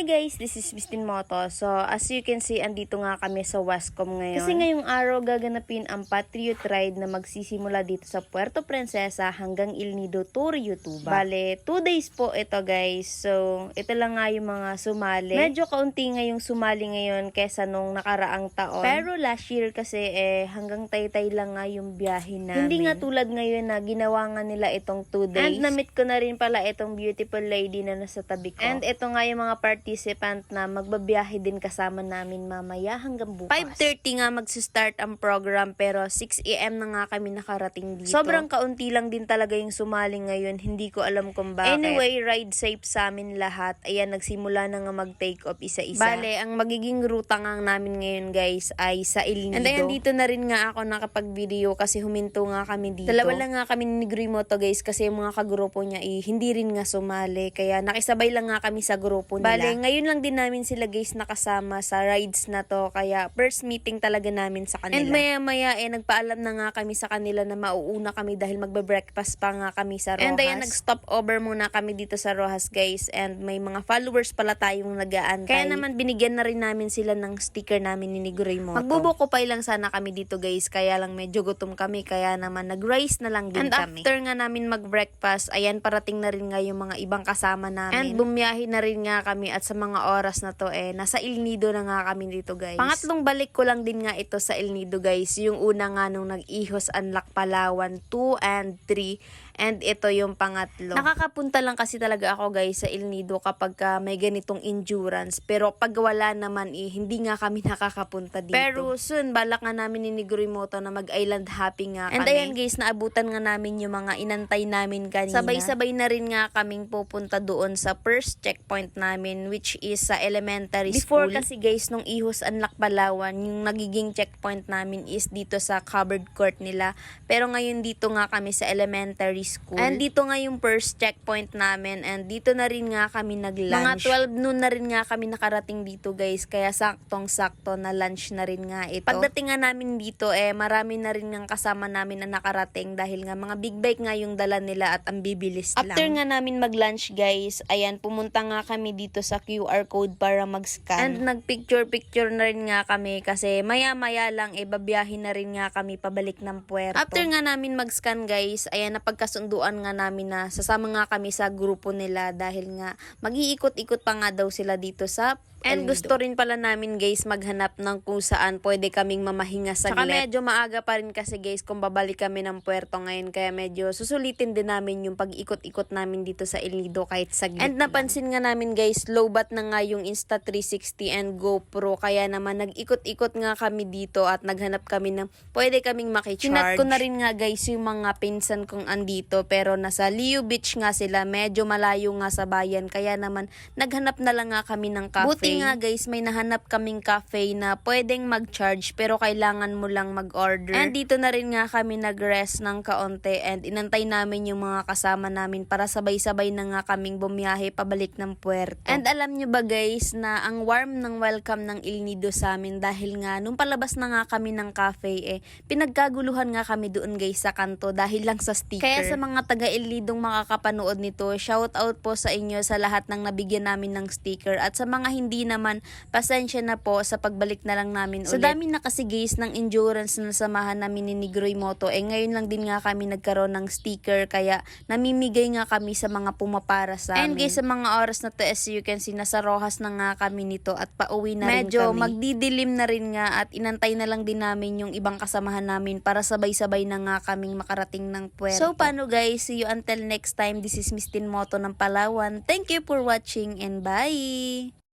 Hi guys, this is Mistin Moto. So, as you can see, andito nga kami sa Wascom ngayon. Kasi ngayong araw gaganapin ang Patriot Ride na magsisimula dito sa Puerto Princesa hanggang Il Nido to Ryutuba. Bale, 2 days po ito guys. So, ito lang nga yung mga sumali. Medyo kaunti nga yung sumali ngayon kesa nung nakaraang taon. Pero last year kasi eh, hanggang taytay lang nga yung biyahe namin. Hindi nga tulad ngayon na ginawa nga nila itong 2 days. And na-meet ko na rin pala itong beautiful lady na nasa tabi ko. And ito nga yung mga participant na magbabiyahe din kasama namin mamaya hanggang bukas. 5.30 nga magsistart ang program pero 6am na nga kami nakarating dito. Sobrang kaunti lang din talaga yung sumali ngayon. Hindi ko alam kung bakit. Anyway, ride safe sa amin lahat. Ayan, nagsimula na nga mag-take off isa-isa. Bale, ang magiging ruta nga namin ngayon guys ay sa El Nido. And ayan, dito na rin nga ako nakapag-video kasi huminto nga kami dito. Dalawa lang nga kami ni Grimoto guys kasi yung mga kagrupo niya eh, hindi rin nga sumali. Kaya nakisabay lang nga kami sa grupo nila. Bale, ngayon lang din namin sila guys nakasama sa rides na to. Kaya first meeting talaga namin sa kanila. And maya maya eh, nagpaalam na nga kami sa kanila na mauuna kami dahil magbe-breakfast pa nga kami sa Rojas. And ayan, nag-stop over muna kami dito sa Rojas guys. And may mga followers pala tayong nag-aantay. Kaya naman binigyan na rin namin sila ng sticker namin ni Nigoy Moto. Magbubuko pa lang sana kami dito guys. Kaya lang medyo gutom kami. Kaya naman nag-rice na lang din And kami. after nga namin mag-breakfast, ayan parating na rin nga yung mga ibang kasama namin. And bumiyahe na rin nga kami at sa mga oras na to eh, nasa El Nido na nga kami dito guys. Pangatlong balik ko lang din nga ito sa El Nido guys. Yung una nga nung nag-ihos Anlac Palawan 2 and 3 And ito yung pangatlo. Nakakapunta lang kasi talaga ako guys sa El Nido kapag ka may ganitong endurance. Pero pag wala naman eh, hindi nga kami nakakapunta dito. Pero soon, balak nga namin ni Nigrimoto na mag-island hopping nga And kami. ayan guys, naabutan nga namin yung mga inantay namin kanina. Sabay-sabay na rin nga kaming pupunta doon sa first checkpoint namin which is sa elementary Before school. kasi guys, nung Ihos Anlac Palawan, yung nagiging checkpoint namin is dito sa covered court nila. Pero ngayon dito nga kami sa elementary school. And dito nga yung first checkpoint namin and dito na rin nga kami nag-lunch. Mga 12 noon na rin nga kami nakarating dito guys. Kaya saktong-sakto na lunch na rin nga ito. Pagdating nga namin dito eh marami na rin nga kasama namin na nakarating dahil nga mga big bike nga yung dala nila at ang bibilis lang. After nga namin mag-lunch guys, ayan pumunta nga kami dito sa QR code para mag-scan. And nagpicture-picture na rin nga kami kasi maya-maya lang eh babiyahin na rin nga kami pabalik ng puerto. After nga namin mag-scan guys, ayan napagkasunduan nga namin na sasama nga kami sa grupo nila dahil nga mag-iikot-ikot pa nga daw sila dito sa And gusto rin pala namin guys maghanap ng kung saan pwede kaming mamahinga sa Saka medyo maaga pa rin kasi guys kung babalik kami ng puerto ngayon. Kaya medyo susulitin din namin yung pag-ikot-ikot namin dito sa El Nido kahit saglit And napansin nga namin guys low bat na nga yung Insta360 and GoPro. Kaya naman nag-ikot-ikot nga kami dito at naghanap kami ng pwede kaming makicharge. Chinat ko na rin nga guys yung mga pinsan kong andito. Pero nasa Liu Beach nga sila. Medyo malayo nga sa bayan. Kaya naman naghanap na lang nga kami ng cafe. Buti nga guys, may nahanap kaming cafe na pwedeng mag-charge pero kailangan mo lang mag-order. And dito na rin nga kami nag-rest ng kaunti and inantay namin yung mga kasama namin para sabay-sabay na nga kaming bumiyahe pabalik ng puerto. And alam nyo ba guys na ang warm ng welcome ng Il Nido sa amin dahil nga nung palabas na nga kami ng cafe eh, pinagkaguluhan nga kami doon guys sa kanto dahil lang sa sticker. Kaya sa mga taga Il Nidong makakapanood nito, shout out po sa inyo sa lahat ng nabigyan namin ng sticker at sa mga hindi naman, pasensya na po sa pagbalik na lang namin Sa ulit. dami na kasi guys ng endurance na samahan namin ni Nigroy Moto, eh ngayon lang din nga kami nagkaroon ng sticker kaya namimigay nga kami sa mga pumapara sa amin. And guys, sa mga oras na to as you can see, nasa Rojas na nga kami nito at pauwi na Medyo rin kami. magdidilim na rin nga at inantay na lang din namin yung ibang kasamahan namin para sabay-sabay na nga kaming makarating ng puerto. So paano guys, see you until next time. This is Miss Tin Moto ng Palawan. Thank you for watching and bye!